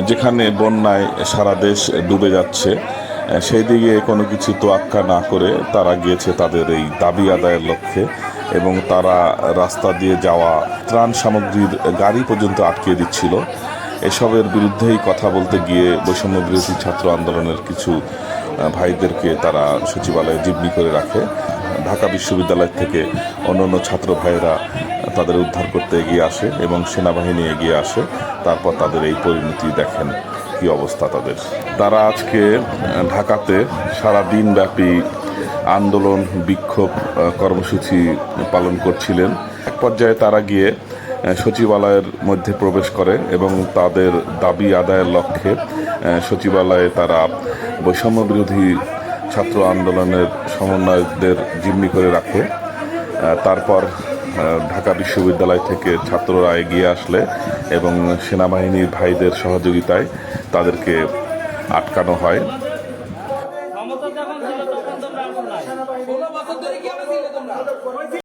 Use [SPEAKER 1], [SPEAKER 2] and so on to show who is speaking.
[SPEAKER 1] যেখানে বন্যায় সারা দেশ ডুবে যাচ্ছে, সেই দিকে কোনো কিছু তোয়াক্কা না করে তারা গিয়েছে তাদের এই দাবি আদায়ের লক্ষ্যে এবং তারা রাস্তা দিয়ে যাওয়া ত্রাণ সামগ্রীর গাড়ি পর্যন্ত আটকে দিচ্ছিল। এসবের বিরুদ্ধেই কথা বলতে গিয়ে বৈষম্য বিরোধী ছাত্র আন্দোলনের কিছু ভাইদেরকে তারা সচিবালয়ে জিম্মি করে রাখে। ঢাকা বিশ্ববিদ্যালয় থেকে অন্যান্য ছাত্র ভাইয়েরা তাদের উদ্ধার করতে এগিয়ে আসে এবং সেনাবাহিনী এগিয়ে আসে। তারপর তাদের এই পরিণতি দেখেন কি অবস্থা তাদের। তারা আজকে ঢাকাতে সারা দিন ব্যাপী আন্দোলন, বিক্ষোভ কর্মসূচি পালন করছিলেন। এক পর্যায়ে তারা গিয়ে সচিবালয়ের মধ্যে প্রবেশ করে এবং তাদের দাবি আদায়ের লক্ষ্যে সচিবালয়ে তারা বৈষম্য বিরোধী ছাত্র আন্দোলনের সমন্বয়কদের জিম্মি করে রাখে। তারপর ঢাকা বিশ্ববিদ্যালয় থেকে ছাত্ররা এগিয়ে আসলে এবং সেনাবাহিনীর ভাইদের সহযোগিতায় তাদেরকে আটকানো হয়।